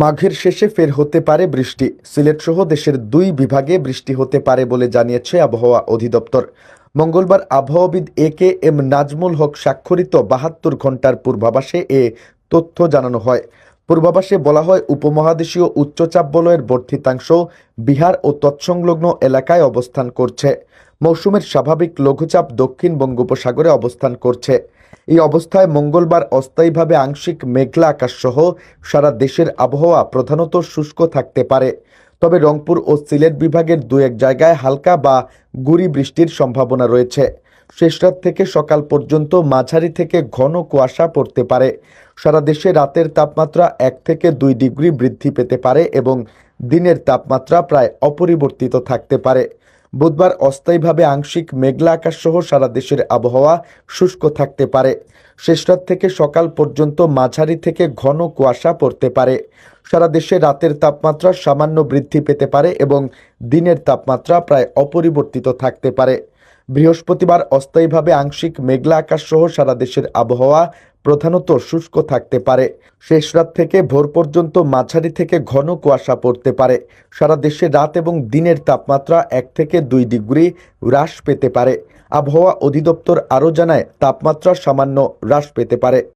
মাঘের শেষে ফের হতে পারে বৃষ্টি। সিলেটসহ দেশের দুই বিভাগে বৃষ্টি হতে পারে বলে জানিয়েছে আবহাওয়া অধিদপ্তর। মঙ্গলবার আবহাওয়াবিদ এ কে এম নাজমুল হক স্বাক্ষরিত বাহাত্তর ঘণ্টার পূর্বাভাসে এ তথ্য জানানো হয়। পূর্বাভাসে বলা হয়, উপমহাদেশীয় উচ্চচাপ বলয়ের বর্ধিতাংশ বিহার ও তৎসংলগ্ন এলাকায় অবস্থান করছে। মৌসুমের স্বাভাবিক লঘুচাপ দক্ষিণ বঙ্গোপসাগরে অবস্থান করছে। এই অবস্থায় মঙ্গলবার অস্থায়ীভাবে আংশিক মেঘলা আকাশ সহ সারা দেশের আবহাওয়া প্রধানত শুষ্ক থাকতে পারে। তবে রংপুর ও সিলেট বিভাগের দু এক জায়গায় হালকা বা গুড়ি বৃষ্টির সম্ভাবনা রয়েছে। শেষ রাত থেকে সকাল পর্যন্ত মাঝারি থেকে ঘন কুয়াশা পড়তে পারে। সারা দেশে রাতের তাপমাত্রা এক থেকে দুই ডিগ্রি বৃদ্ধি পেতে পারে এবং দিনের তাপমাত্রা প্রায় অপরিবর্তিত থাকতে পারে। বুধবার অস্থায়ীভাবে আংশিক মেঘলা আকাশ সহ সারা দেশের আবহাওয়া শুষ্ক থাকতে পারে। শেষ রাত থেকে সকাল পর্যন্ত মাঝারি থেকে ঘন কুয়াশা পড়তে পারে। সারা দেশে রাতের তাপমাত্রা সামান্য বৃদ্ধি পেতে পারে এবং দিনের তাপমাত্রা প্রায় অপরিবর্তিত থাকতে পারে। বৃহস্পতিবার অস্থায়ীভাবে আংশিক মেঘলা আকাশ সহ সারা দেশের আবহাওয়া প্রধানত শুষ্ক থাকতে পারে। শেষ রাত থেকে ভোর পর্যন্ত মাঝারি থেকে ঘন কুয়াশা পড়তে পারে। সারা দেশে রাত এবং দিনের তাপমাত্রা এক থেকে দুই ডিগ্রি হ্রাস পেতে পারে। আবহাওয়া অধিদপ্তর আরও জানায়, তাপমাত্রা সামান্য হ্রাস পেতে পারে।